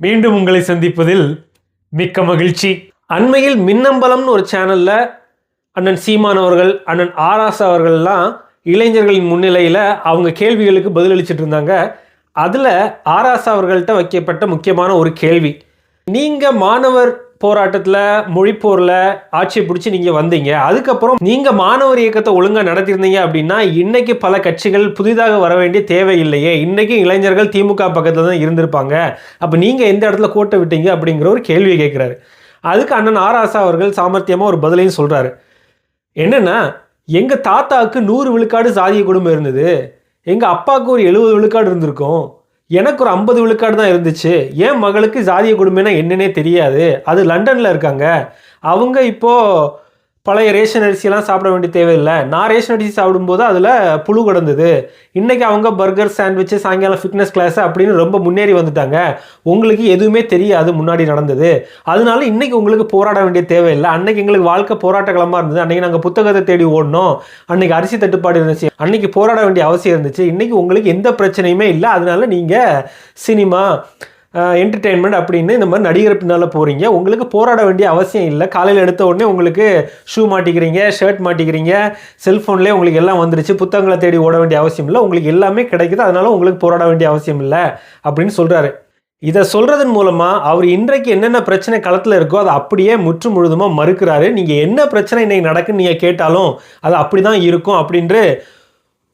மீண்டும் உங்களை சந்திப்பதில் மிக்க மகிழ்ச்சி. அண்மையில் மின்னம்பலம்னு ஒரு சேனலில் அண்ணன் சீமான் அவர்கள் அண்ணன் ஆராசா அவர்கள்லாம் இளைஞர்களின் முன்னிலையில் அவங்க கேள்விகளுக்கு பதிலளிச்சிட்டு இருந்தாங்க. அதில் ஆராசா அவர்கள்ட்ட வைக்கப்பட்ட முக்கியமான ஒரு கேள்வி. நீங்கள் மாணவர் போராட்டத்தில் மொழிப்போரில் ஆட்சியை பிடிச்சி நீங்கள் வந்தீங்க. அதுக்கப்புறம் நீங்கள் மாணவர் இயக்கத்தை ஒழுங்காக நடத்தியிருந்தீங்க அப்படின்னா இன்னைக்கு பல கட்சிகள் புதிதாக வர வேண்டிய தேவையில்லையே இன்னைக்கு இளைஞர்கள் திமுக பக்கத்தில் தான் இருந்திருப்பாங்க. அப்போ நீங்கள் எந்த இடத்துல கோட்டை விட்டீங்க அப்படிங்கிற ஒரு கேள்வியை கேட்குறாரு. அதுக்கு அண்ணன் ஆராசா அவர்கள் சாமர்த்தியமாக ஒரு பதிலையும் சொல்கிறாரு என்னென்னா எங்கள் தாத்தாவுக்கு நூறு விழுக்காடு சாதிய குடும்பம் இருந்தது. எங்கள் அப்பாவுக்கு ஒரு எழுபது விழுக்காடு இருந்திருக்கும். எனக்கு ஒரு ஐம்பது விழுக்காடு தான் இருந்துச்சு. என் மகளுக்கு சாதிய குடும்பம்னா என்னன்னே தெரியாது. அது லண்டனில் இருக்காங்க. அவங்க இப்போது பழைய ரேஷன் அரிசியெல்லாம் சாப்பிட வேண்டிய தேவையில்லை. நான் ரேஷன் அரிசி சாப்பிடும்போது அதில் புழு கிடந்தது. இன்றைக்கி அவங்க பர்கர் சாண்ட்விச்சு சாயங்காலம் ஃபிட்னஸ் கிளாஸ் அப்படின்னு ரொம்ப முன்னேறி வந்துட்டாங்க. உங்களுக்கு எதுவுமே தெரியாது முன்னாடி நடந்தது. அதனால இன்றைக்கி உங்களுக்கு போராட வேண்டிய தேவையில்லை. அன்னைக்கு எங்களுக்கு வாழ்க்கை போராட்ட களமாக இருந்தது. அன்னைக்கு நாங்கள் புத்தகத்தை தேடி ஓடணும். அன்னைக்கு அரிசி தட்டுப்பாடு இருந்துச்சு. அன்னைக்கு போராட வேண்டிய அவசியம் இருந்துச்சு. இன்றைக்கி உங்களுக்கு எந்த பிரச்சனையுமே இல்லை. அதனால நீங்கள் சினிமா என்டர்டெயின்மெண்ட் அப்படின்னு இந்த மாதிரி நடிகர் பின்னால் போகிறீங்க உங்களுக்கு போராட வேண்டிய அவசியம் இல்லை. காலையில் எடுத்த உடனே உங்களுக்கு ஷூ மாட்டிக்கிறீங்க ஷர்ட் மாட்டிக்கிறீங்க செல்ஃபோன்லேயே உங்களுக்கு எல்லாம் வந்துருச்சு. புத்தகங்களை தேடி ஓட வேண்டிய அவசியம் இல்லை. உங்களுக்கு எல்லாமே கிடைக்குது. அதனால உங்களுக்கு போராட வேண்டிய அவசியம் இல்லை அப்படின்னு சொல்கிறாரு இதை சொல்கிறதன் மூலமாக அவர் இன்றைக்கு என்னென்ன பிரச்சனை களத்தில் இருக்கோ அதை அப்படியே முற்று முழுதுமாக மறுக்கிறாரு. நீங்கள் என்ன பிரச்சனை இன்றைக்கி நடக்குன்னு நீங்கள் கேட்டாலும் அது அப்படி தான் இருக்கும் அப்படின்ட்டு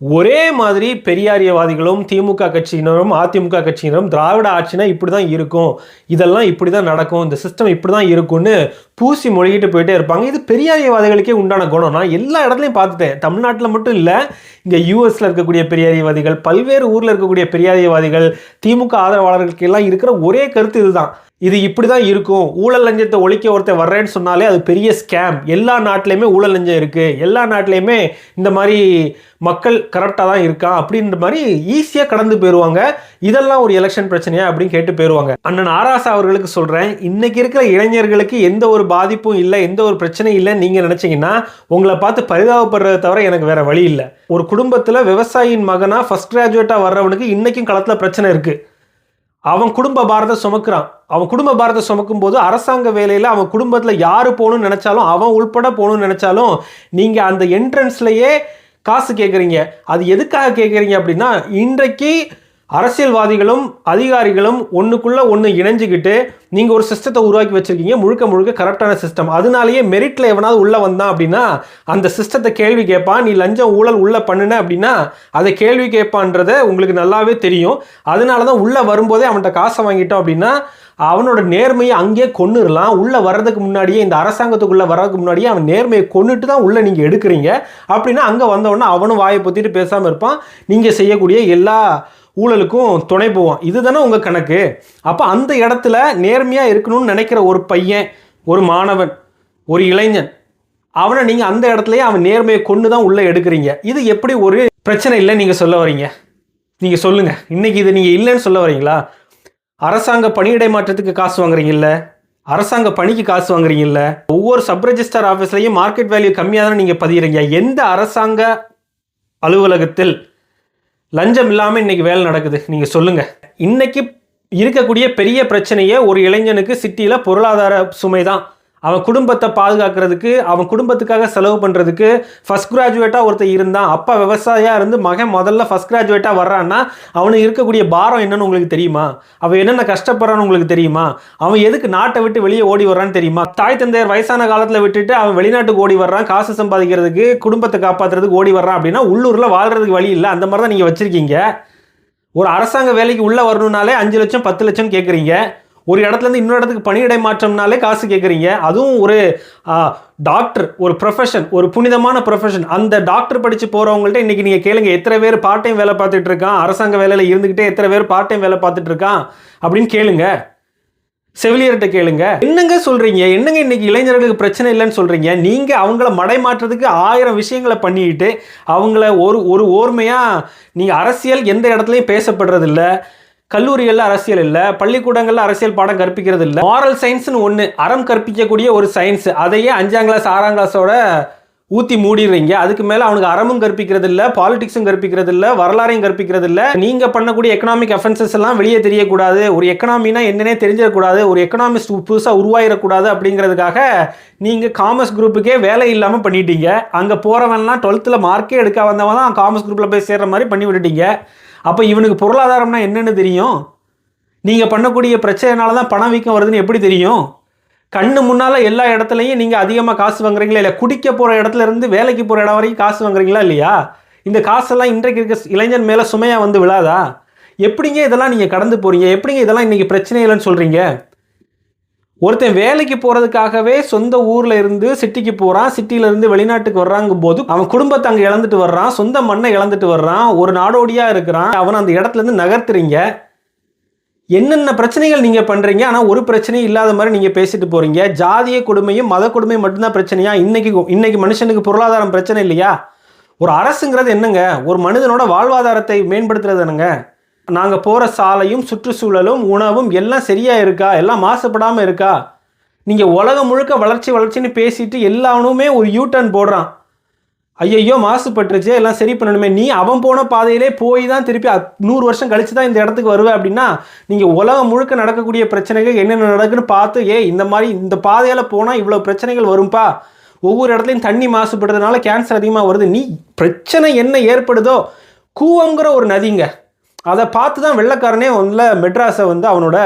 ஒரே மாதிரி பெரியாரியவாதிகளும் திமுக கட்சியினரும் அதிமுக கட்சியினரும் திராவிட ஆட்சினா இப்படி தான் இருக்கும். இதெல்லாம் இப்படி தான் நடக்கும். இந்த சிஸ்டம் இப்படி தான் இருக்கும்னு பூசி மொழிகிட்டு போயிட்டே இருப்பாங்க. இது பெரியாரியவாதிகளுக்கே உண்டான குணம். நான் எல்லா இடத்துலையும் பார்த்துட்டேன். தமிழ்நாட்டில் மட்டும் இல்லை இங்கே யூஎஸில் இருக்கக்கூடிய பெரியாரியவாதிகள் பல்வேறு ஊரில் இருக்கக்கூடிய பெரியாரியவாதிகள் திமுக ஆதரவாளர்களுக்கு எல்லாம் இருக்கிற ஒரே கருத்து இதுதான். இது இப்படி தான் இருக்கும். ஊழல் லஞ்சத்தை ஒழிக்க ஒருத்தர் வர்றேன்னு சொன்னாலே அது பெரிய ஸ்கேம் எல்லா நாட்டிலையுமே ஊழல் லஞ்சம் இருக்குது எல்லா நாட்டிலையுமே இந்த மாதிரி மக்கள் கரெக்டாக தான் இருக்கான் அப்படின்ற மாதிரி ஈஸியாக கடந்து போயிடுவாங்க இதெல்லாம் ஒரு எலெக்ஷன் பிரச்சனையா அப்படின்னு கேட்டு போயிருவாங்க. அண்ணன் ஆராசா அவர்களுக்கு சொல்கிறேன் இன்னைக்கு இருக்கிற இளைஞர்களுக்கு எந்த ஒரு பாதிப்பும் இல்லை எந்த ஒரு பிரச்சனையும் இல்லை நீங்கள் நினச்சிங்கன்னா உங்களை பார்த்து பரிதாபப்படுறத தவிர எனக்கு வேற வழி இல்லை. ஒரு குடும்பத்தில் விவசாயியின் மகனாக ஃபஸ்ட் கிராஜுவேட்டாக வர்றவனுக்கு இன்றைக்கும் களத்தில் பிரச்சனை இருக்குது அவன் குடும்ப பாரத்தை சுமக்கிறான். அவன் குடும்ப பாரத்தை சுமக்கும் போது அரசாங்க வேலையில் அவன் குடும்பத்தில் யார் போகணும்னு நினச்சாலும் அவன் உள்பட போகணும்னு நினச்சாலும் நீங்கள் அந்த என்ட்ரன்ஸ்லையே காசு கேட்குறீங்க அது எதுக்காக கேட்குறீங்க அப்படின்னா இன்றைக்கு அரசியல்வாதிகளும் அதிகாரிகளும் ஒன்றுக்குள்ளே ஒன்று இணைஞ்சுக்கிட்டு நீங்கள் ஒரு சிஸ்டத்தை உருவாக்கி வச்சுருக்கீங்க. முழுக்க முழுக்க கரெக்டான சிஸ்டம் அதனாலேயே மெரிட்டில் எவனாவது உள்ளே வந்தான் அப்படின்னா அந்த சிஸ்டத்தை கேள்வி கேட்பான். நீ லஞ்சம் ஊழல் உள்ளே பண்ணுன அப்படின்னா அதை கேள்வி கேட்பான்றத உங்களுக்கு நல்லாவே தெரியும். அதனால தான் உள்ளே வரும்போதே அவன்கிட்ட காசை வாங்கிட்டோம் அப்படின்னா அவனோட நேர்மையை அங்கேயே கொண்டுடலாம் உள்ளே வர்றதுக்கு முன்னாடியே இந்த அரசாங்கத்துக்குள்ளே வர்றதுக்கு முன்னாடியே அவன் நேர்மையை கொண்டுட்டு தான் உள்ளே நீங்கள் எடுக்கிறீங்க. அப்படின்னா அங்கே வந்தவொடனே அவனும் வாயை பொத்திட்டு பேசாமல் இருப்பான். நீங்கள் செய்யக்கூடிய எல்லா ஊழலுக்கும் துணை போவான். இதுதானே உங்கள் கணக்கு? அப்போ அந்த இடத்துல நேர்மையாக இருக்கணும்னு நினைக்கிற ஒரு பையன் ஒரு மாணவன் ஒரு இளைஞன் அவனை நீங்கள் அந்த இடத்துலையே அவன் நேர்மையை கொண்டு தான் உள்ளே எடுக்கிறீங்க. இது எப்படி ஒரு பிரச்சனை இல்லை நீங்கள் சொல்ல வரீங்க? நீங்கள் சொல்லுங்கள் இன்னைக்கு இது நீங்கள் இல்லைன்னு சொல்ல வரீங்களா? அரசாங்க பணியிடை மாற்றத்துக்கு காசு வாங்குறீங்கல்ல அரசாங்க பணிக்கு காசு வாங்குறீங்கல்ல ஒவ்வொரு சப் ரெஜிஸ்டர் ஆஃபீஸ்லையும் மார்க்கெட் வேல்யூ கம்மியாக தானே நீங்கள் பதிகிறீங்க எந்த அரசாங்க அலுவலகத்தில் லஞ்சம் இல்லாமல் இன்றைக்கி வேலை நடக்குது. நீங்கள் சொல்லுங்கள் இன்றைக்கி இருக்கக்கூடிய பெரிய பிரச்சனையே ஒரு இளைஞனுக்கு சிட்டியில் பொருளாதார சுமை தான் அவன் குடும்பத்தை பாதுகாக்கிறதுக்கு அவன் குடும்பத்துக்காக செலவு பண்ணுறதுக்கு ஃபஸ்ட் கிராஜுவேட்டாக ஒருத்தர் இருந்தான். அப்பா விவசாயியாக இருந்து மகன் முதல்ல ஃபஸ்ட் கிராஜுவேட்டாக வர்றான்னா அவனுக்கு இருக்கக்கூடிய பாரம் என்னன்னு உங்களுக்கு தெரியுமா? அவன் என்னென்ன கஷ்டப்படுறான்னு உங்களுக்கு தெரியுமா? அவன் எதுக்கு நாட்டை விட்டு வெளியே ஓடி வர்றான்னு தெரியுமா? தாய் தந்தையர் வயசான காலத்தில் விட்டுட்டு அவன் வெளிநாட்டுக்கு ஓடி வர்றான். காசு சம்பாதிக்கிறதுக்கு குடும்பத்தை காப்பாற்றுறதுக்கு ஓடி வர்றான் அப்படின்னா உள்ளூரில் வாழ்கிறதுக்கு வழி இல்லை. அந்த மாதிரி தான் நீங்கள் வச்சுருக்கீங்க. ஒரு அரசாங்க வேலைக்கு உள்ளே வரணுனாலே அஞ்சு லட்சம் பத்து லட்சம் கேட்குறீங்க ஒரு இடத்துல இருந்து இன்னொரு இடத்துக்கு பணியிடை மாற்றம்னாலே காசு கேட்குறீங்க அதுவும் ஒரு டாக்டர் ஒரு ப்ரொஃபஷன் ஒரு புனிதமான ப்ரொஃபஷன் அந்த டாக்டர் படித்து போகிறவங்கள்ட்ட இன்றைக்கி நீங்கள் கேளுங்க எத்தனை பேர் பார்ட் டைம் வேலை பார்த்துட்டு இருக்கான்? அரசாங்க வேலையில் இருந்துக்கிட்டே எத்தனை பேர் பார்ட் டைம் வேலை பார்த்துட்டு இருக்கான்? அப்படின்னு கேளுங்க. செவிலியர்கிட்ட கேளுங்க. என்னங்க சொல்றீங்க? என்னங்க இன்னைக்கு இளைஞர்களுக்கு பிரச்சனை இல்லைன்னு சொல்றீங்க? நீங்க அவங்கள மடை மாற்றுறதுக்கு ஆயிரம் விஷயங்களை பண்ணிட்டு அவங்கள ஒரு ஒரு ஓர்மையா நீங்க அரசியல் எந்த இடத்துலையும் பேசப்படுறதில்ல. கல்லூரிகளில் அரசியல் இல்லை பள்ளிக்கூடங்களில் அரசியல் பாடம் கற்பிக்கிறது இல்லை. மாரல் சயின்ஸ்னு ஒன்று அறம் கற்பிக்கக்கூடிய ஒரு சயின்ஸ் அதையே அஞ்சாம் கிளாஸ் ஆறாம் கிளாஸோட ஊத்தி மூடிடுறீங்க. அதுக்கு மேல அவனுக்கு அறமும் கற்பிக்கிறது இல்ல பாலிடிக்ஸும் கற்பிக்கிறது இல்ல வரலாறையும் கற்பிக்கிறது இல்ல. நீங்க பண்ணக்கூடிய எக்கனாமிக் அஃபென்சஸ் எல்லாம் வெளியே தெரியக்கூடாது. ஒரு எக்கனாமினா என்னன்னே தெரிஞ்சிடக்கூடாது. ஒரு எக்கனாமிஸ்ட் புதுசா உருவாயிடக்கூடாது அப்படிங்கிறதுக்காக நீங்க காமர்ஸ் குரூப்புக்கே வேலை இல்லாம பண்ணிட்டீங்க. அங்க போறவன்லாம் டுவெல்த்தில் மார்க்கே எடுக்க வந்தவன் தான் காமர்ஸ் குரூப்ல போய் சேர்ற மாதிரி பண்ணி விட்டுட்டீங்க. அப்போ இவனுக்கு பொருளாதாரம்னா என்னென்னு தெரியும்? நீங்கள் பண்ணக்கூடிய பிரச்சனைனால தான் பணம் வீக்கம் வருதுன்னு எப்படி தெரியும்? கண்ணு முன்னால் எல்லா இடத்துலையும் நீங்கள் அதிகமாக காசு வாங்குறீங்களா? இல்லை குடிக்க போகிற இடத்துல இருந்து வேலைக்கு போகிற இடம் வரைக்கும் காசு வாங்குறீங்களா இல்லையா? இந்த காசெல்லாம் இன்றைக்கு இருக்க இளைஞன் மேலே சுமையாக வந்து விழாதா? எப்படிங்க இதெல்லாம் நீங்கள் கடந்து போகிறீங்க எப்படிங்க இதெல்லாம் இன்றைக்கி பிரச்சனை இல்லைன்னு சொல்கிறீங்க ஒருத்தன் வேலைக்கு போறதுக்காகவே சொந்த ஊர்ல இருந்து சிட்டிக்கு போறான் சிட்டில இருந்து வெளிநாட்டுக்கு வர்றாங்க போது அவன் குடும்பத்தை அங்க இழந்துட்டு வர்றான் சொந்த மண்ணை இழந்துட்டு வர்றான் ஒரு நாடோடியா இருக்கிறான் அவன் அந்த இடத்துல இருந்து நகர்த்துறீங்க. என்னென்ன பிரச்சனைகள் நீங்க பண்றீங்க? ஆனா ஒரு பிரச்சனையும் இல்லாத மாதிரி நீங்க பேசிட்டு போறீங்க. ஜாதிய கொடுமையும் மத கொடுமையும் மட்டும்தான் பிரச்சனையா? இன்னைக்கு இன்னைக்கு மனுஷனுக்கு பொருளாதாரம் பிரச்சனை இல்லையா? ஒரு அரசுங்கிறது என்னங்க? ஒரு மனிதனோட வாழ்வாதாரத்தை மேம்படுத்துறது என்னங்க? நாங்கள் போகிற சாலையும் சுற்றுச்சூழலும் உணவும் எல்லாம் சரியாக இருக்கா? எல்லாம் மாசுபடாமல் இருக்கா? நீங்கள் உலகம் முழுக்க வளர்ச்சி வளர்ச்சின்னு பேசிட்டு எல்லாவனுமே ஒரு யூ டர்ன் போடுறான். ஐயையோ மாசுபட்டுருச்சு எல்லாம் சரி பண்ணணுமே. நீ அவன் போன பாதையிலே போய் தான் திருப்பி நூறு வருஷம் கழித்து தான் இந்த இடத்துக்கு வருவேன் அப்படின்னா நீங்கள் உலகம் முழுக்க நடக்கக்கூடிய பிரச்சனைகள் என்னென்ன நடக்குன்னு பார்த்து ஏ இந்த மாதிரி இந்த பாதையால் போனால் இவ்வளோ பிரச்சனைகள் வரும்பா? ஒவ்வொரு இடத்துலையும் தண்ணி மாசுபடுறதுனால கேன்சர் அதிகமாக வருது. நீ பிரச்சனை என்ன ஏற்படுதோ? கூவங்கிற ஒரு நதிங்க. அதை பார்த்து தான் வெள்ளைக்காரனே ஒன்றில் மெட்ராஸை வந்து அவனோட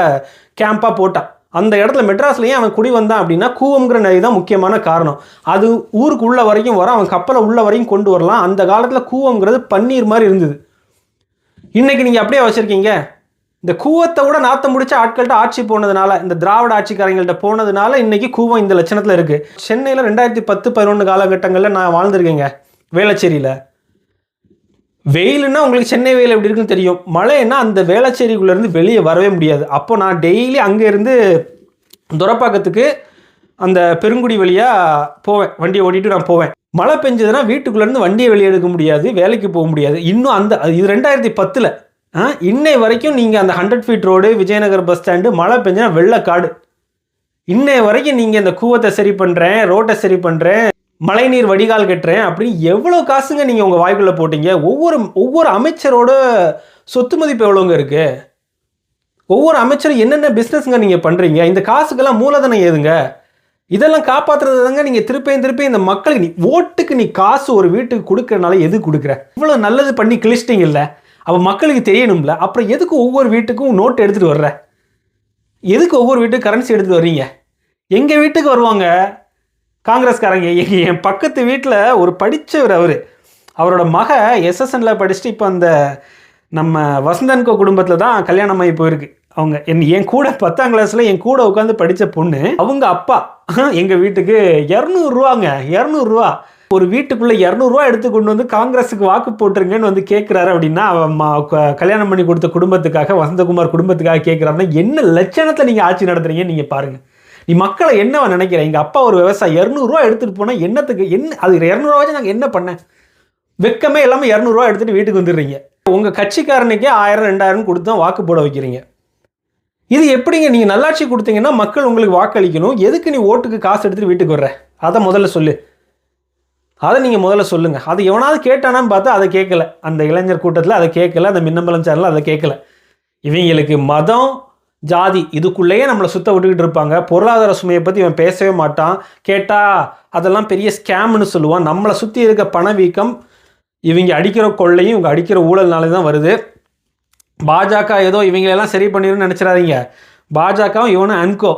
கேம்பாக போட்டான். அந்த இடத்துல மெட்ராஸ்லேயே அவன் குடி வந்தான் அப்படின்னா கூவம்ங்கிற நதி தான் முக்கியமான காரணம். அது ஊருக்கு உள்ள வரைக்கும் வர அவன் கப்பலை உள்ள வரைக்கும் கொண்டு வரலாம். அந்த காலத்தில் கூவம்ங்கிறது பன்னீர் மாதிரி இருந்தது. இன்னைக்கு நீங்கள் அப்படியே வச்சுருக்கீங்க இந்த கூவத்தை விட நாத்தம் முடிச்ச ஆட்கள்கிட்ட ஆட்சி போனதுனால இந்த திராவிட ஆட்சிக்காரங்கள்ட்ட போனதுனால இன்னைக்கு கூவம் இந்த லட்சணத்தில் இருக்குது சென்னையில் ரெண்டாயிரத்தி பத்து பதினொன்று காலகட்டங்களில் நான் வாழ்ந்திருக்கேங்க. வேளச்சேரியில். வெயில்னா உங்களுக்கு சென்னை வெயில் எப்படி இருக்குன்னு தெரியும். மழைன்னா அந்த வேளச்சேரிக்குள்ளேருந்து வெளியே வரவே முடியாது. அப்போ நான் டெய்லி அங்கேருந்து துரப்பாக்கத்துக்கு அந்த பெருங்குடி வழியாக போவேன். வண்டியை ஓட்டிட்டு நான் போவேன். மழை பெஞ்சதுன்னா வீட்டுக்குள்ளேருந்து வண்டியை வெளியே எடுக்க முடியாது வேலைக்கு போக முடியாது. இன்னும் அந்த இது ரெண்டாயிரத்தி பத்தில். இன்னை வரைக்கும் நீங்கள் அந்த hundred feet road Vijayanagar bus stand மழை பெஞ்சுனா வெள்ளக்காடு இன்னை வரைக்கும் நீங்கள் இந்த கூவத்தை சரி பண்ணுறேன் ரோட்டை சரி பண்ணுறேன் மழைநீர் வடிகால் கட்டுறேன் அப்படின்னு எவ்வளோ காசுங்க நீங்கள் உங்கள் வாய்க்குள்ளே போட்டீங்க? ஒவ்வொரு ஒவ்வொரு அமைச்சரோட சொத்து மதிப்பு எவ்வளோங்க இருக்குது ஒவ்வொரு அமைச்சரும் என்னென்ன பிஸ்னஸ்ங்க நீங்கள் பண்ணுறீங்க இந்த காசுக்கெல்லாம் மூலதனம் ஏதுங்க? இதெல்லாம் காப்பாற்றுறது தாங்க நீங்கள் திருப்பியும் திருப்பியும் இந்த மக்களுக்கு நீ ஓட்டுக்கு நீ காசு ஒரு வீட்டுக்கு கொடுக்கறனால எது கொடுக்குற? இவ்வளோ நல்லது பண்ணி கிழிச்சிட்டீங்கல்ல? அப்போ மக்களுக்கு தெரியணும்ல. அப்புறம் எதுக்கு ஒவ்வொரு வீட்டுக்கும் நோட்டு எடுத்துகிட்டு வர்ற? எதுக்கு ஒவ்வொரு வீட்டுக்கு கரன்சி எடுத்துகிட்டு வர்றீங்க? எங்கள் வீட்டுக்கு வருவாங்க? காங்கிரஸ்காரங்க எங்க- என் பக்கத்து வீட்டில் ஒரு படித்தவர் அவர். அவரோட மக எஸ்எஸ்என்ல படிச்சுட்டு இப்போ அந்த நம்ம வசந்தன்கோ குடும்பத்தில் தான் கல்யாணம் ஆகி போயிருக்கு. அவங்க என் என் கூட பத்தாம் கிளாஸில் என் கூட உட்காந்து படித்த பொண்ணு அவங்க அப்பா எங்கள் வீட்டுக்கு இரநூறுவாங்க இரநூறுவா ஒரு வீட்டுக்குள்ளே இரநூறுவா எடுத்து கொண்டு வந்து காங்கிரஸுக்கு வாக்கு போட்டுருங்கன்னு வந்து கேட்குறாரு அப்படின்னா கல்யாணம் பண்ணி கொடுத்த குடும்பத்துக்காக வசந்தகுமார் குடும்பத்துக்காக கேட்குறாருன்னா என்ன லட்சணத்தில் நீங்கள் ஆட்சி நடத்துறீங்கன்னு நீங்கள் பாருங்கள் மக்களை என்னவ நினைக்கிறேன் எங்கள் அப்பா ஒரு விவசாயி இரநூறுவா எடுத்துகிட்டு போனால் என்னத்துக்கு என்ன அது இரநூறுவாச்சும் நாங்கள் என்ன பண்ணேன் வெக்கமே எல்லாமே இரநூறுவா எடுத்துகிட்டு வீட்டுக்கு வந்துடுறீங்க. உங்கள் கட்சிக்காரனுக்கே ஆயிரம் ரெண்டாயிரம் கொடுத்து தான் வாக்கு போட வைக்கிறீங்க. இது எப்படிங்க நீங்கள் நல்லாட்சி கொடுத்தீங்கன்னா மக்கள் உங்களுக்கு வாக்களிக்கணும். எதுக்கு நீ ஓட்டுக்கு காசு எடுத்துகிட்டு வீட்டுக்கு வர்ற? அதை முதல்ல சொல்லு. அதை நீங்கள் முதல்ல சொல்லுங்கள் அது எவனாவது கேட்டானான்னு பார்த்தா அதை கேட்கல. அந்த இளைஞர் கூட்டத்தில் அதை கேட்கல. அந்த மின்னம்பலம் சேனலில் அதை கேட்கல. இவங்களுக்கு மதம் ஜாதி இதுக்குள்ளேயே நம்மளை சுத்த விட்டுக்கிட்டு இருப்பாங்க. பொருளாதார சுமையை பற்றி இவன் பேசவே மாட்டான். கேட்டால் அதெல்லாம் பெரிய ஸ்கேம்னு சொல்லுவான். நம்மளை சுற்றி இருக்க பணவீக்கம் இவங்க அடிக்கிற கொள்ளையும் இவங்க அடிக்கிற ஊழல்னாலே தான் வருது. பாஜக ஏதோ இவங்களெல்லாம் சரி பண்ணிடுன்னு நினச்சிடாதீங்க. பாஜகவும் இவனும் அன்கோ.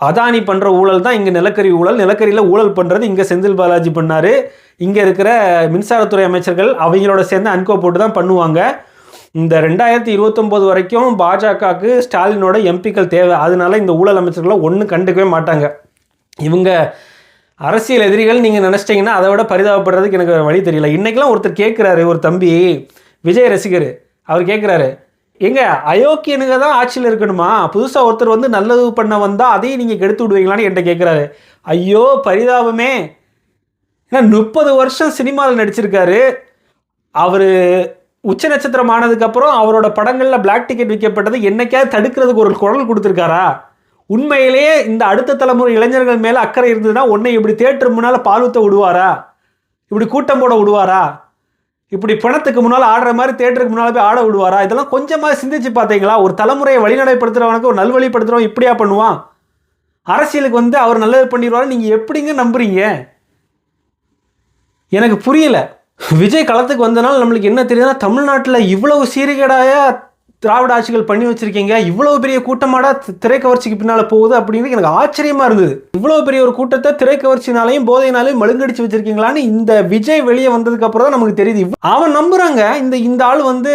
அதானி பண்ணுற ஊழல் தான் இங்கே நிலக்கரி ஊழல். நிலக்கரியில் ஊழல் பண்ணுறது இங்கே செந்தில் பாலாஜி பண்ணார். இங்கே இருக்கிற மின்சாரத்துறை அமைச்சர்கள் அவங்களோட சேர்ந்து அன்கோ போட்டு தான் பண்ணுவாங்க. இந்த ரெண்டாயிரத்தி இருபத்தொம்போது வரைக்கும் பாஜகவுக்கு ஸ்டாலினோட எம்பிக்கள் தேவை. அதனால இந்த ஊழல் அமைச்சர்களை ஒன்றும் கண்டுக்கவே மாட்டாங்க. இவங்க அரசியல் எதிரிகள் நீங்கள் நினச்சிட்டிங்கன்னா அதை விட பரிதாபப்படுறதுக்கு எனக்கு வழி தெரியல. இன்றைக்கெலாம் ஒருத்தர் கேட்குறாரு ஒரு தம்பி விஜய் ரசிகர். அவர் கேட்குறாரு எங்க அயோக்கியனுங்க தான் ஆட்சியில் இருக்கணுமா? புதுசாக ஒருத்தர் வந்து நல்லது பண்ண வந்தால் அதையும் நீங்கள் கெடுத்து விடுவீங்களான்னு என்கிட்ட கேட்குறாரு ஐயோ பரிதாபமே. ஏன்னா முப்பது வருஷம் சினிமாவில் நடிச்சிருக்காரு. அவர் உச்ச நட்சத்திரம் ஆனதுக்கப்புறம் அவரோட படங்களில் பிளாக் டிக்கெட் விற்கப்பட்டது என்னைக்காவது தடுக்கிறதுக்கு ஒரு குரல் கொடுத்துருக்காரா? உண்மையிலேயே இந்த அடுத்த தலைமுறை இளைஞர்கள் மேலே அக்கறை இருந்ததுன்னா உன்னை இப்படி தேட்டர் முன்னால் பாலுத்த விடுவாரா? இப்படி கூட்டம் போட விடுவாரா? இப்படி பணத்துக்கு முன்னால் ஆடுற மாதிரி தேட்டருக்கு முன்னால் போய் ஆட விடுவாரா? இதெல்லாம் கொஞ்சமாக சிந்திச்சு பார்த்தீங்களா? ஒரு தலைமுறையை வழிநடைப்படுத்துகிறவனுக்கு ஒரு நல்வழிப்படுத்துகிறவன் இப்படியா பண்ணுவான்? அரசியலுக்கு வந்து அவர் நல்லது பண்ணிடுவாரு நீங்கள் எப்படிங்க நம்புறீங்க? எனக்கு புரியல. விஜய் களத்துக்கு வந்தனால நம்மளுக்கு என்ன தெரியுதுன்னா தமிழ்நாட்டில் இவ்வளவு சீர்கேடாய திராவிட ஆட்சிகள் பண்ணி வச்சிருக்கீங்க இவ்வளோ பெரிய கூட்டமாடா திரைக்கவர்ச்சிக்கு பின்னால் போகுது அப்படிங்கிறது எனக்கு ஆச்சரியமாக இருந்தது. இவ்வளோ பெரிய ஒரு கூட்டத்தை திரைக்கவர்ச்சினாலையும் போதையினாலையும் மழுங்கடிச்சு வச்சிருக்கீங்களான்னு இந்த விஜய் வெளியே வந்ததுக்கு அப்புறம் தான் நமக்கு தெரியுது. அவன் நம்புறாங்க இந்த இந்த ஆள் வந்து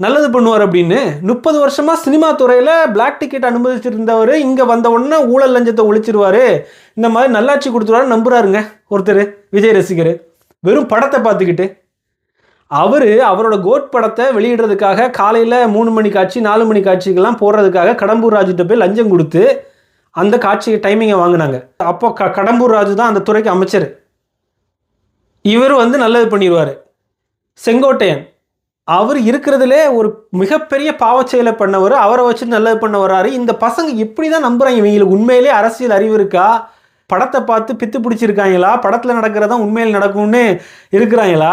நல்லது பண்ணுவார் அப்படின்னு. முப்பது வருஷமாக சினிமா துறையில் பிளாக் டிக்கெட் அனுமதிச்சிருந்தவர் இங்கே வந்த உடனே ஊழல் லஞ்சத்தை ஒழிச்சிருவாரு. இந்த மாதிரி நல்லாட்சி கொடுத்துருவாரு நம்புறாருங்க ஒருத்தர் விஜய் ரசிகர். வெறும் படத்தை பார்த்துக்கிட்டு. அவர் அவரோட கோட் படத்தை வெளியிடுறதுக்காக காலையில் மூணு மணி காட்சி நாலு மணி காட்சிக்கெல்லாம் போடுறதுக்காக கடம்பூர் ராஜுகிட்ட போய் லஞ்சம் கொடுத்து அந்த காட்சி டைமிங்கை வாங்கினாங்க. அப்போ க கடம்பூர் ராஜு தான் அந்த துறைக்கு அமைச்சர். இவர் வந்து நல்லது பண்ணிடுவார் செங்கோட்டையன் அவர் இருக்கிறதுலே ஒரு மிகப்பெரிய பாவச்செயலை பண்ணவர் அவரை வச்சு நல்லது பண்ண வர்றாரு இந்த பசங்க எப்படி தான் நம்புகிறாங்க இவங்களுக்கு? உண்மையிலே அரசியல் அறிவு இருக்கா? படத்தை பார்த்து பித்து பிடிச்சிருக்காங்களா? படத்தில் நடக்கிறதா உண்மையில் நடக்கும்னு இருக்கிறாங்களா?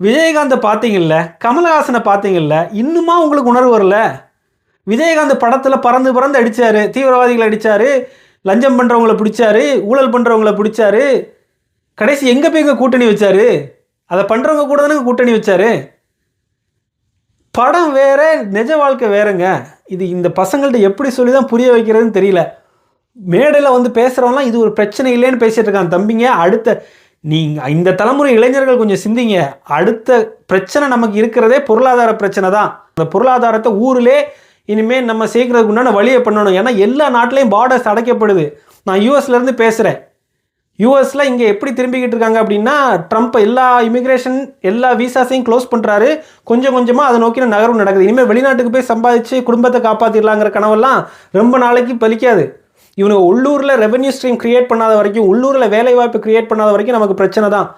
விஜயகாந்தை பார்த்தீங்கல்ல? கமலஹாசனை பார்த்தீங்கல்ல? இன்னுமா உங்களுக்கு உணர்வு வரல? விஜயகாந்த் படத்தில் பறந்து பறந்து அடித்தார் தீவிரவாதிகளை அடித்தார் லஞ்சம் பண்ணுறவங்கள பிடிச்சாரு. ஊழல் பண்ணுறவங்கள பிடிச்சாரு. கடைசி எங்கே போய் எங்கே கூட்டணி வச்சாரு? அதை பண்ணுறவங்க கூட தானே கூட்டணி வச்சாரு? படம் வேற நிஜ வாழ்க்கை வேறங்க. இது இந்த பசங்கள்ட்ட எப்படி சொல்லி தான் புரிய வைக்கிறதுன்னு தெரியல. மேடையில் வந்து பேசுகிறவங்களாம் இது ஒரு பிரச்சனை இல்லைன்னு பேசிகிட்டு இருக்காங்க. தம்பிங்க அடுத்த நீங்கள் இந்த தலைமுறை இளைஞர்கள் கொஞ்சம் சிந்திங்க. அடுத்த பிரச்சனை நமக்கு இருக்கிறதே பொருளாதார பிரச்சனை தான். அந்த பொருளாதாரத்தை ஊரிலே இனிமேல் நம்ம சேர்க்கறதுக்கு உண்டான வழியை பண்ணணும். ஏன்னா எல்லா நாட்டிலையும் பார்டர்ஸ் அடைக்கப்படுது. நான் யூஎஸ்லேருந்து பேசுகிறேன் யூஎஸில் இங்கே எப்படி திரும்பிக்கிட்டு இருக்காங்க அப்படின்னா ட்ரம்ப் எல்லா இமிக்ரேஷன் எல்லா விசாஸையும் க்ளோஸ் பண்ணுறாரு கொஞ்சம் கொஞ்சமாக அதை நோக்கி நகர்வு நடக்குது. இனிமேல் வெளிநாட்டுக்கு போய் சம்பாதிச்சு குடும்பத்தை காப்பாற்றிடலாங்கிற கனவெல்லாம் ரொம்ப நாளைக்கு பலிக்காது. இவனுக்கு உள்ளூரில் ரெவன்யூ ஸ்ட்ரீம் கிரியேட் பண்ணாத வரைக்கும் உள்ளூரில் வேலை வாய்ப்பு கிரியேட் பண்ணாத வரைக்கும் நமக்கு பிரச்சனை தான்.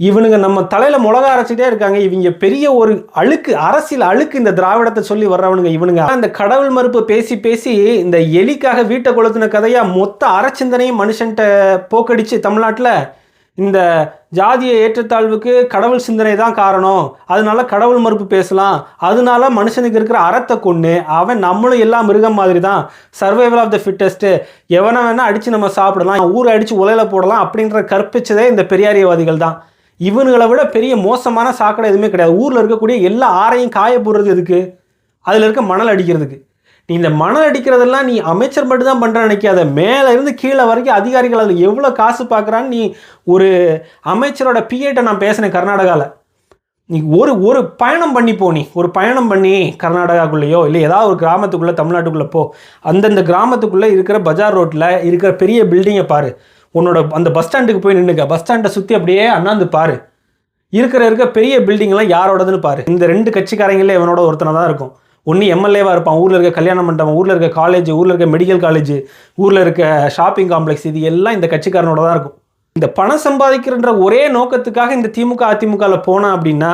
இவனுங்க நம்ம தலையில் மிளகா அரைச்சிட்டே இருக்காங்க. இவங்க பெரிய ஒரு அழுக்கு அரசியல் அழுக்கு இந்த திராவிடத்தை சொல்லி வர்றவனுங்க இவனுங்க. அந்த கடவுள் மறுப்பு பேசி பேசி இந்த எலிக்காக வீட்டை கொளுத்தின கதையாக மொத்த அறச்சிந்தனையும் மனுஷன்கிட்ட போக்கடிச்சு தமிழ்நாட்டில் இந்த ஜாதிய ஏற்றத்தாழ்வுக்கு கடவுள் சிந்தனை தான் காரணம். அதனால கடவுள் மறுப்பு பேசலாம். அதனால மனுஷனுக்கு இருக்கிற அறத்தை கொண்டு அவன் நம்மளும் எல்லாம் மிருகம் மாதிரி தான் சர்வைவல் ஆஃப் த ஃபிட்டஸ்ட்டு எவனை வேணால் அடித்து நம்ம சாப்பிடலாம் ஊரை அடித்து உலையில போடலாம் அப்படின்ற கற்பிச்சதே இந்த பெரியாரியவாதிகள் தான். இவனுங்களை விட பெரிய மோசமான சாக்கடை எதுவுமே கிடையாது. ஊரில் இருக்கக்கூடிய எல்லா ஆறையும் காய போடுறது எதுக்கு? அதில் இருக்க மணல் அடிக்கிறதுக்கு. நீ இந்த மணல் அடிக்கிறதெல்லாம் நீ அமைச்சர் மட்டும் தான் பண்ணுற நினைக்காத. மேலே இருந்து கீழே வரைக்கும் அதிகாரிகள் அதில் எவ்வளோ காசு பார்க்குறான்னு நீ ஒரு அமைச்சரோட பிஏட்டை நான் பேசினேன் கர்நாடகாவில் நீ ஒரு ஒரு பயணம் பண்ணி போ நீ. ஒரு பயணம் பண்ணி கர்நாடகாக்குள்ளேயோ இல்லை ஏதாவது ஒரு கிராமத்துக்குள்ளே தமிழ்நாட்டுக்குள்ளே போ. அந்தந்த கிராமத்துக்குள்ளே இருக்கிற பஜார் ரோட்டில் இருக்கிற பெரிய பில்டிங்கை பாரு. உன்னோட அந்த பஸ் ஸ்டாண்டுக்கு போய் நின்றுக்க பஸ் ஸ்டாண்டை சுற்றி அப்படியே அண்ணாந்து பாரு. இருக்கிற இருக்க பெரிய பில்டிங்லாம் யாரோடதுன்னு பாரு. இந்த ரெண்டு கட்சிக்காரங்களே இவனோட ஒருத்தனை தான் இருக்கும். ஒன்று எம்எல்ஏவாக இருப்பான். ஊரில் இருக்க கல்யாண மண்டபம் ஊரில் இருக்க காலேஜ் ஊரில் இருக்க மெடிக்கல் காலேஜ் ஊரில் இருக்க ஷாப்பிங் காம்ப்ளெக்ஸ் இது எல்லாம் இந்த கட்சிக்காரனோட தான் இருக்கும். இந்த பணம் சம்பாதிக்கிறன்ற ஒரே நோக்கத்துக்காக இந்த திமுக அதிமுகவில் போனால் அப்படின்னா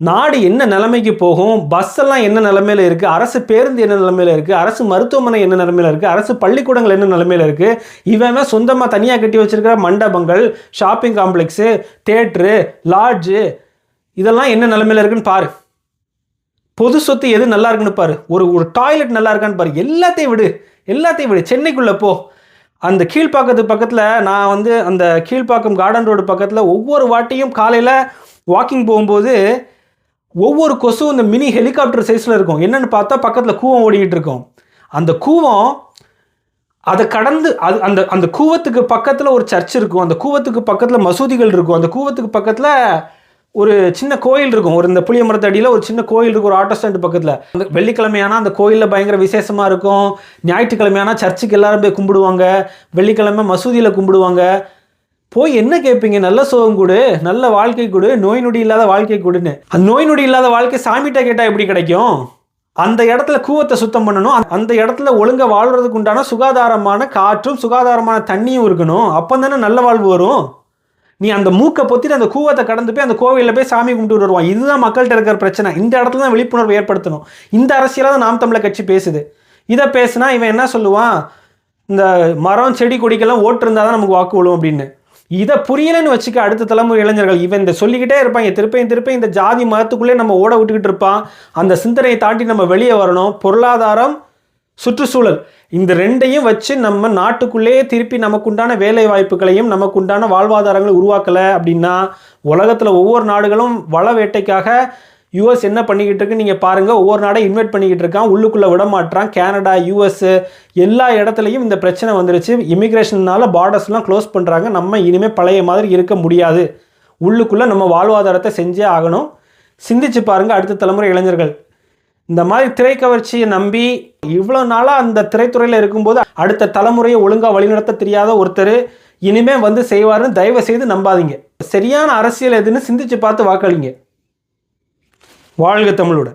நாடு என்ன நிலைமைக்கு போகும் பஸ் எல்லாம் என்ன நிலைமையில இருக்குது அரசு பேருந்து என்ன நிலைமையில இருக்குது அரசு மருத்துவமனை என்ன நிலைமையில இருக்குது அரசு பள்ளிக்கூடங்கள் என்ன நிலைமையில இருக்குது இவன் சொந்தமாக தனியாக கட்டி வச்சிருக்கிற மண்டபங்கள் ஷாப்பிங் காம்ப்ளெக்ஸு தேட்ரு லாட்ஜு இதெல்லாம் என்ன நிலைமையில இருக்குன்னு பாரு. பொது சொத்து எது நல்லா இருக்குன்னு பாரு. ஒரு ஒரு டாய்லெட் நல்லா இருக்கான்னு பாரு. எல்லாத்தையும் விடு. எல்லாத்தையும் விடு. சென்னைக்குள்ளே போ. அந்த கீழ்ப்பாக்கத்து பக்கத்தில் நான் வந்து அந்த கீழ்ப்பாக்கம் கார்டன் ரோடு பக்கத்தில் ஒவ்வொரு வாட்டியும் காலையில் வாக்கிங் போகும்போது ஒவ்வொரு கொசும் இந்த மினி ஹெலிகாப்டர் சைஸில் இருக்கும். என்னன்னு பார்த்தா பக்கத்தில் கூவம் ஓடிக்கிட்டு இருக்கும். அந்த கூவம் அதை கடந்து அது அந்த அந்த கூவத்துக்கு பக்கத்தில் ஒரு சர்ச் இருக்கும். அந்த கூவத்துக்கு பக்கத்தில் மசூதிகள் இருக்கும். அந்த கூவத்துக்கு பக்கத்தில் ஒரு சின்ன கோயில் இருக்கும். ஒரு இந்த புளிய மரத்தடியில் ஒரு சின்ன கோயில் இருக்கும். ஒரு ஆட்டோ ஸ்டாண்ட் பக்கத்தில். அந்த வெள்ளிக்கிழமையானா அந்த கோயிலில் பயங்கர விசேஷமாக இருக்கும். ஞாயிற்றுக்கிழமையானா சர்ச்சுக்கு எல்லாரும் போய் கும்பிடுவாங்க. வெள்ளிக்கிழமை மசூதியில் கும்பிடுவாங்க. போய் என்ன கேட்பீங்க நல்ல சுகம் கொடு. நல்ல வாழ்க்கை கொடு. நோய் நொடி இல்லாத வாழ்க்கை கொடுன்னு. அந்த நோய் நொடி இல்லாத வாழ்க்கை சாமிகிட்ட கேட்டால் எப்படி கிடைக்கும்? அந்த இடத்துல கூவத்தை சுத்தம் பண்ணணும். அந்த- இடத்துல ஒழுங்காக வாழ்கிறதுக்கு உண்டான சுகாதாரமான காற்றும் சுகாதாரமான தண்ணியும் இருக்கணும். அப்போ தானே நல்ல வாழ்வு வரும். நீ அந்த மூக்கை பொத்திட்டு அந்த கூவத்தை கடந்து போய் அந்த கோவிலில் போய் சாமி கும்பிட்டு வருவான். இதுதான் மக்கள்கிட்ட இருக்கிற பிரச்சனை. இந்த இடத்துல தான் விழிப்புணர்வு ஏற்படுத்தணும். இந்த அரசியலாக தான் நாம் தமிழர் கட்சி பேசுது. இதை பேசுனா இவன் என்ன சொல்லுவான்? இந்த மரம் செடி கொடிக்கெல்லாம் ஓட்டு இருந்தால் தான் நமக்கு வாக்கு விழும் அப்படின்னு. இதை புரியலைன்னு வச்சுக்க அடுத்த தலைமுறை இளைஞர்கள் இவன் இந்த சொல்லிக்கிட்டே இருப்பாங்க திருப்பையும் திருப்பையும் இந்த ஜாதி மதத்துக்குள்ளே நம்ம ஓட விட்டுக்கிட்டு இருப்பான். அந்த சிந்தனையை தாண்டி நம்ம வெளியே வரணும். பொருளாதாரம் சுற்றுச்சூழல். இந்த ரெண்டையும் வச்சு நம்ம நாட்டுக்குள்ளேயே திருப்பி நமக்குண்டான வேலை வாய்ப்புகளையும் நமக்குண்டான வாழ்வாதாரங்களை உருவாக்கலை அப்படின்னா உலகத்தில் ஒவ்வொரு நாடுகளும் வள வேட்டைக்காக யூஎஸ் என்ன பண்ணிக்கிட்டு இருக்கு நீங்கள் பாருங்கள் ஒவ்வொரு நாடாக இன்வைட் பண்ணிக்கிட்டு இருக்கான். உள்ளுக்குள்ளே விட மாட்றான். கேனடா யூஎஸ் எல்லா இடத்துலையும் இந்த பிரச்சனை வந்துருச்சு. இமிக்ரேஷன்னால பார்டர்ஸ்லாம் க்ளோஸ் பண்ணுறாங்க நம்ம இனிமேல் பழைய மாதிரி இருக்க முடியாது. உள்ளுக்குள்ளே நம்ம வாழ்வாதாரத்தை செஞ்சே ஆகணும். சிந்திச்சு பாருங்கள் அடுத்த தலைமுறை இளைஞர்கள். இந்த மாதிரி திரைக்கவர்ச்சியை நம்பி இவ்வளோ நாளாக அந்த திரைத்துறையில் இருக்கும்போது அடுத்த தலைமுறையை ஒழுங்காக வழிநடத்த தெரியாத ஒருத்தர் இனிமே வந்து செய்வாருன்னு தயவு செய்து நம்பாதீங்க. சரியான அரசியல் எதுன்னு சிந்திச்சு பார்த்து வாக்களிங்க. வாழ்க தமிழோட.